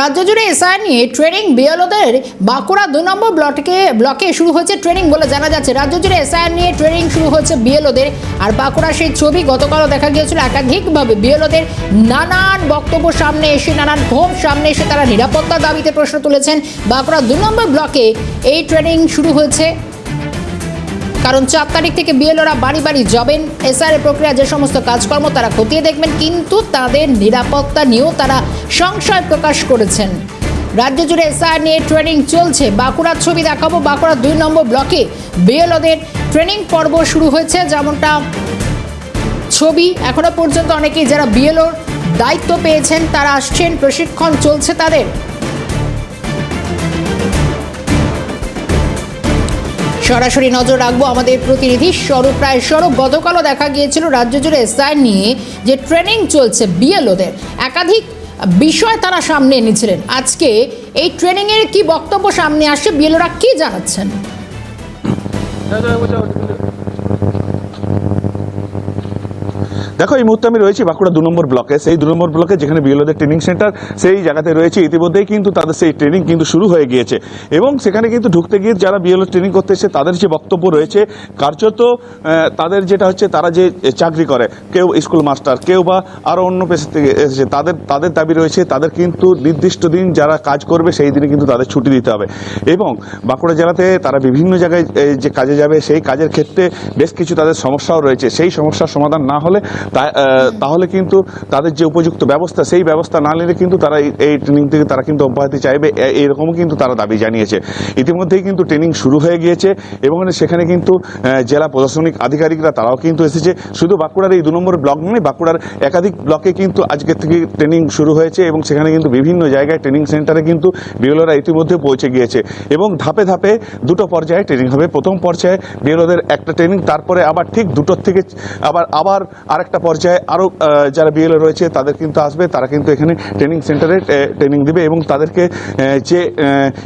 রাজ্য জুড়ে এসআই নিয়ে ট্রেনিং বিএলওদের বাঁকুড়া দু নম্বর ব্লকে ব্লকে শুরু হয়েছে ট্রেনিং বলে জানা যাচ্ছে। রাজ্য জুড়ে এসআই নিয়ে ট্রেনিং শুরু হয়েছে বিএলওদের আর বাঁকুড়া সেই ছবি গতকালও দেখা গিয়েছিল, একাধিকভাবে বিএলওদের নানান বক্তব্য সামনে এসে, নানান ক্ষোভ সামনে এসে তারা নিরাপত্তা দাবিতে প্রশ্ন তুলেছেন। বাঁকুড়া দু নম্বর ব্লকে এই ট্রেনিং শুরু হয়েছে। কারণ চার তারিখ থেকে বিএলওরা বাড়ি বাড়ি যাবেন। এসআর প্রক্রিয়া যে সমস্ত কাজকর্ম তারা খতিয়ে দেখবেন, কিন্তু তাদের নিরাপত্তা নিয়েও তারা সংশয় প্রকাশ করেছেন। রাজ্য জুড়ে এসআর নিয়ে ট্রেনিং চলছে। বাঁকুড়ার ছবি দেখাবো। বাঁকুড়ার দুই নম্বর ব্লকে বিএলওদের ট্রেনিং পর্ব শুরু হয়েছে, যেমনটা ছবি। এখনও পর্যন্ত অনেকেই যারা বিএলওর দায়িত্ব পেয়েছেন, তারা আসছেন। প্রশিক্ষণ চলছে তাদের। সরাসরি নজর রাখব আমাদের প্রতিনিধি স্বরূপ রায়। স্বরূপ, গতকালও দেখা গিয়েছিল রাজ্য জুড়ে এসআই নিয়ে যে ট্রেনিং চলছে বিএলওদের। একাধিক বিষয় তারা সামনে এনেছিলেন। আজকে এই ট্রেনিংয়ের কি বক্তব্য সামনে আসছে, বিএলওরা কি জানাচ্ছেন? দেখো, এই মুহূর্তে আমি রয়েছি বাঁকুড়া দু নম্বর ব্লকে। সেই দু নম্বর ব্লকে যেখানে বিএলওদের ট্রেনিং সেন্টার সেই জায়গাতে রয়েছে। ইতিমধ্যেই কিন্তু তাদের সেই ট্রেনিং কিন্তু শুরু হয়ে গিয়েছে। এবং সেখানে কিন্তু ঢুকতে গিয়ে যারা বিএলও ট্রেনিং করতে এসে তাদের যে বক্তব্য রয়েছে, কার্যত তাদের যেটা হচ্ছে, তারা যে চাকরি করে, কেউ স্কুল মাস্টার, কেউ বা আরও অন্য পেশা থেকে এসেছে, তাদের তাদের দাবি রয়েছে, তাদের কিন্তু নির্দিষ্ট দিন যারা কাজ করবে, সেই দিনে কিন্তু তাদের ছুটি দিতে হবে। এবং বাঁকুড়া জেলাতে তারা বিভিন্ন জায়গায় যে কাজে যাবে, সেই কাজের ক্ষেত্রে বেশ কিছু তাদের সমস্যাও রয়েছে। সেই সমস্যার সমাধান না হলে তাহলে কিন্তু তাদের যে উপযুক্ত ব্যবস্থা, সেই ব্যবস্থা না নিলে কিন্তু তারা এই- ট্রেনিং থেকে তারা কিন্তু অব্যাহতি চাইবে। এ- এইরকমও কিন্তু তারা দাবি জানিয়েছে। ইতিমধ্যেই কিন্তু ট্রেনিং শুরু হয়ে গিয়েছে এবং সেখানে কিন্তু জেলা প্রশাসনিক আধিকারিকরা তারাও কিন্তু এসেছে। শুধু বাঁকুড়ার এই দু নম্বর ব্লক নয় বাঁকুড়ার একাধিক ব্লকে কিন্তু আজকের থেকে ট্রেনিং শুরু হয়েছে এবং সেখানে কিন্তু বিভিন্ন জায়গায় ট্রেনিং সেন্টারে কিন্তু বিএলওরা ইতিমধ্যে পৌঁছে গিয়েছে। এবং ধাপে ধাপে দুটো পর্যায়ে ট্রেনিং হবে। প্রথম পর্যায়ে বিএলওদের একটা ট্রেনিং তারপরে আবার ঠিক দুটোর থেকে আবার আবার আরেকটা পর্যায়ে আরও যারা বিএলএ রয়েছে তাদের কিন্তু আসবে তারা কিন্তু এখানে ট্রেনিং সেন্টারে ট্রেনিং দেবে এবং তাদেরকে যে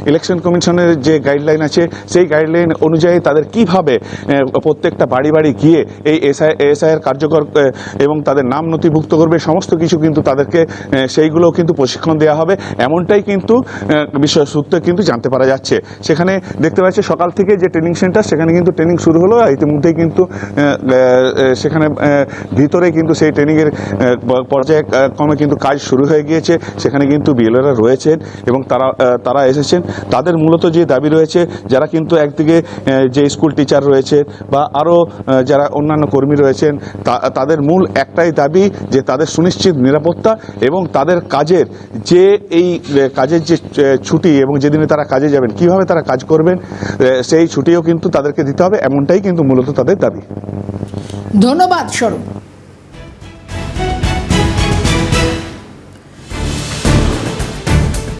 ইলেকশন কমিশনের যে গাইডলাইন আছে সেই গাইডলাইন অনুযায়ী তাদের কীভাবে প্রত্যেকটা বাড়ি বাড়ি গিয়ে এই এসআই এসআইয়ের কার্যকর এবং তাদের নাম নথিভুক্ত করবে সমস্ত কিছু কিন্তু তাদেরকে আহ, সেইগুলোও কিন্তু প্রশিক্ষণ দেওয়া হবে। এমনটাই কিন্তু বিষয় সূত্রে কিন্তু জানতে পারা যাচ্ছে। সেখানে দেখতে পাচ্ছি সকাল থেকে যে ট্রেনিং সেন্টার সেখানে কিন্তু ট্রেনিং শুরু হলো ইতিমধ্যেই কিন্তু সেখানে আহ, ভিতরে কিন্তু সেই ট্রেনিংয়ের পর্যায়ক্রমে কিন্তু কাজ শুরু হয়ে গিয়েছে। সেখানে কিন্তু বিএলওরা রয়েছেন এবং তারা তারা এসেছেন। তাদের মূলত যে দাবি রয়েছে, যারা কিন্তু একদিকে যে স্কুল টিচার রয়েছে বা আরও যারা অন্যান্য কর্মী রয়েছেন তাদের মূল একটাই দাবি যে তাদের সুনিশ্চিত নিরাপত্তা এবং তাদের কাজের যে এই কাজের যে ছুটি এবং যেদিনে তারা কাজে যাবেন, কীভাবে তারা কাজ করবেন সেই ছুটিও কিন্তু তাদেরকে দিতে হবে, এমনটাই কিন্তু মূলত তাদের দাবি। ধন্যবাদ স্বরূপ।